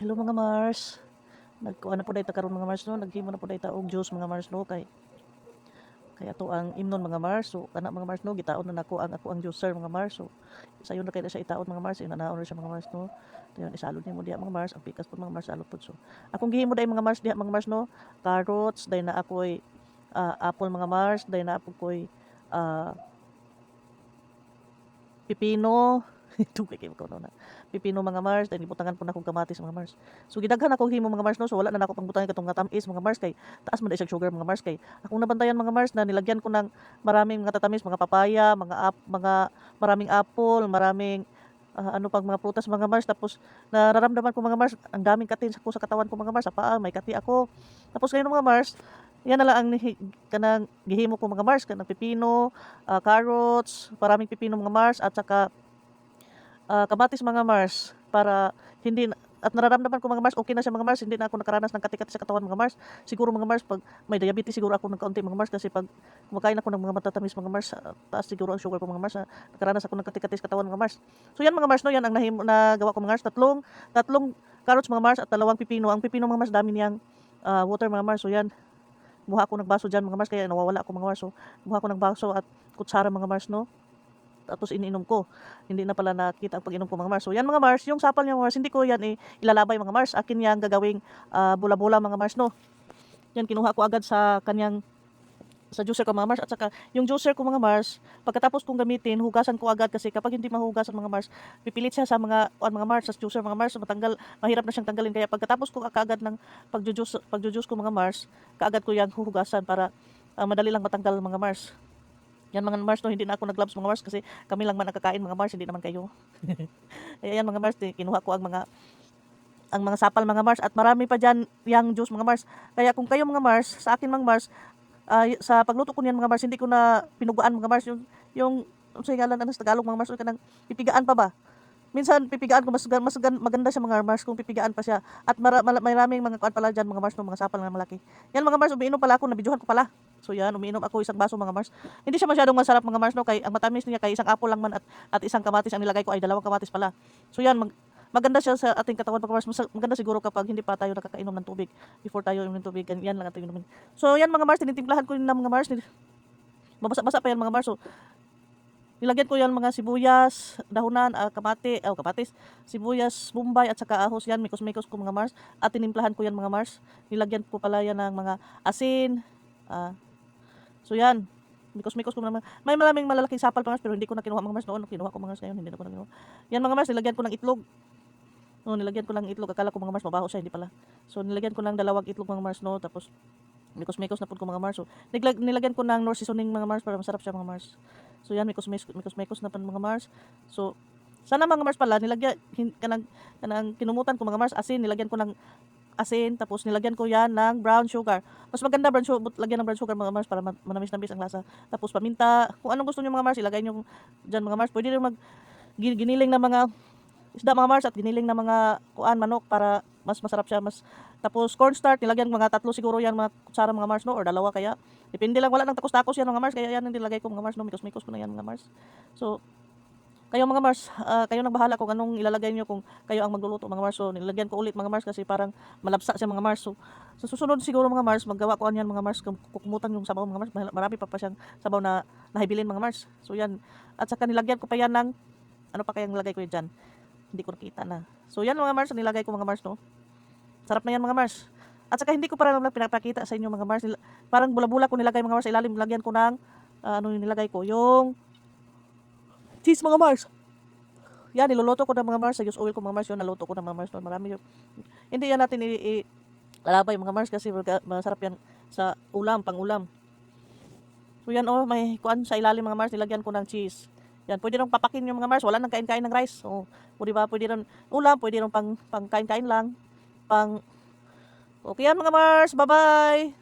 Hello mga Mars. Nagkuha na po dayta karon mga Mars no. Naghimo na po dayta og juice mga Mars no kay kaya to ang imnon mga Mars. So kana mga Mars no gitaon na nako ang ako ang juicer mga Mars. So sayon na kay siya itaon mga Mars. Ina naon na siya mga Mars no. Dayon isalod nimo diha mga Mars. Ang pikas po mga Mars alot po so. Akong gihimo day mga Mars diha mga Mars no. Carrots day na ako'y ah, apple mga Mars. Day na apo ko'y ah, pipino. Tugay kayo ko na. Pipino mga Mars, dahil ibutangan po na akong kamatis mga Mars. So gidaghan ako himo mga Mars no, so wala na nako pang butangan katong tamis mga Mars kay taas man day siya sugar mga Mars kay akong nabantayan mga Mars na nilagyan ko ng maraming mga tatamis, mga papaya, mga ap, mga maraming apple, maraming ah, ano pang mga prutas mga Mars tapos nararamdaman ko mga Mars ang daming katin sa, ko sa katawan ko mga Mars sa may kati ako tapos ngayon mga Mars yan na lang ang kanang gihimo ko mga Mars kanang pipino ah, carrots maraming pipino mga Mars at saka ah, kamatis mga Mars para hindi at nararamdaman ko mga Mars, okay na siya mga Mars, hindi na ako nakaranas ng katikati sa katawan mga Mars. Siguro mga Mars, pag may diabetes siguro ako ng kaunti mga Mars kasi pag kumakain ako ng mga matatamis mga Mars, ah, taas siguro ang sugar ko mga Mars, ah, nakaranas ako ng katikati sa katawan mga Mars. So yan mga Mars, no, yan ang nahim, nagawa ko mga Mars, tatlong, tatlong carrots mga Mars at dalawang pipino. Ang pipino mga Mars, dami niyang ah, water mga Mars, so yan, buha ako ng baso dyan mga Mars, kaya nawawala ako mga Mars, so buha ko ng baso at kutsara mga Mars, no tapos iniinom ko. Hindi na pala nakita ang pag-inom ko mga Mars. So yan mga Mars, yung sapal niya mga Mars, hindi ko yan eh, ilalabay mga Mars. Akin yan gagawing ah, bula-bula mga Mars, no. Yan kinuha ko agad sa kanyang sa juicer ko mga Mars at saka yung juicer ko mga Mars pagkatapos kong gamitin hugasan ko agad kasi kapag hindi mahugasan mga Mars pipilit siya sa mga on mga Mars sa juicer mga Mars matanggal mahirap na siyang tanggalin kaya pagkatapos ko kaagad ng pagjujuice pagjujuice ko mga Mars kaagad ko yan huhugasan para ah, madali lang matanggal mga Mars yan mga Mars, no, hindi na ako nag-gloves mga Mars kasi kami lang man nakakain mga Mars, hindi naman kayo. Kaya yan mga Mars, kinuha ko ang mga ang mga sapal mga Mars at marami pa dyan yung juice mga Mars. Kaya kung kayo mga Mars, sa akin mga Mars, ah, y- sa pagluto ko niyan mga Mars, hindi ko na pinugaan mga Mars yung yung ano sa ngalan ano sa Tagalog mga Mars, kanang pipigaan pa ba? Minsan pipigaan ko mas mas gan- maganda siya mga Mars kung pipigaan pa siya at mara, mala- maraming mga kuan pala dyan mga Mars mga sapal na malaki. Yan mga Mars, umiinom pala ako, nabidyohan ko pala. So yan, umiinom ako isang baso mga Mars. Hindi siya masyadong masarap mga Mars no, kay ang matamis niya kay isang apple lang man at at isang kamatis ang nilagay ko ay dalawang kamatis pala. So yan, mag, maganda siya sa ating katawan mga Mars. Maganda siguro kapag hindi pa tayo nakakainom ng tubig before tayo inom ng tubig. Yan, lang ating inumin. So yan mga Mars, tinitimplahan ko yun ng mga Mars. Mabasa-basa pa yan mga Mars. So, Nilagyan ko yan mga sibuyas, dahunan, ah, kamati, oh, kamatis, sibuyas, bombay, at saka ahos yan, mikos-mikos ko mga Mars. At tinimplahan ko yan mga Mars. Nilagyan ko pala yan ng mga asin. ah. so yan, mikos-mikos ko naman. May maraming malalaking sapal pa Mars, pero hindi ko na kinuha mga Mars noon. Kinuha ko mga Mars ngayon, hindi na ko na kinuha. Yan mga Mars, nilagyan ko ng itlog. No, nilagyan ko lang itlog. Akala ko mga Mars, mabaho siya, hindi pala. So, nilagyan ko ng dalawang itlog mga Mars, no? Tapos, mikos-mikos na po ko mga Mars. So, nilag- nilagyan ko ng North seasoning mga Mars para masarap siya mga Mars. So yan, mikos-mikos na pa mga Mars. So sana mga Mars pala nilagyan hin, kanang kanang kinumutan ko mga Mars asin, nilagyan ko ng asin tapos nilagyan ko yan ng brown sugar. Mas maganda brown sugar, lagyan ng brown sugar mga Mars para ma- manamis-namis ang lasa. Tapos paminta, kung anong gusto niyo mga Mars, ilagay niyo diyan mga Mars. Pwede rin mag gi- giniling na mga isda mga Mars at giniling na mga kuan manok para mas masarap siya mas tapos cornstarch nilagyan mga tatlo siguro yan mga kutsara mga Mars no? Or dalawa kaya. Depende lang wala nang takos-takos yan mga Mars kaya yan ang nilagay ko mga Mars no? Mikos-mikos ko na yan mga Mars. So kayo mga Mars ah, kayo nang bahala kung anong ilalagay niyo kung kayo ang magluluto mga Mars. So nilagyan ko ulit mga Mars kasi parang malapsa siya mga Mars. So sa susunod siguro mga Mars maggawa ko yan mga Mars kukumutan yung sabaw mga Mars. Marami pa pa siyang sabaw na nahibilin mga Mars. So yan. At saka nilagyan ko pa yan ng ano pa kayang nilagay ko yan dyan hindi ko nakita na so yan mga Mars nilagay ko mga Mars no Sarap na yan mga Mars. At saka hindi ko para lang pinapakita sa inyo mga Mars. Nila- Parang bula-bula ko nilagay mga Mars ilalim. Lagyan ko ng, ah, ano yung nilagay ko? Yung cheese mga Mars. Yan, niluluto ko ng mga Mars. Sa use oil ko mga Mars yun. Naluto ko ng mga Mars. doon. Marami yun. Hindi yan natin i- i- mga Mars kasi masarap yan sa ulam, pang ulam. So yan oh, may kuan sa ilalim mga Mars. Nilagyan ko ng cheese. Yan, pwede rin papakin yung mga Mars. Wala nang kain-kain ng rice. O, o di? Pwede rin ulam, pwede rin pang, pang kain-kain lang pang Okay yan mga Mars. Bye-bye.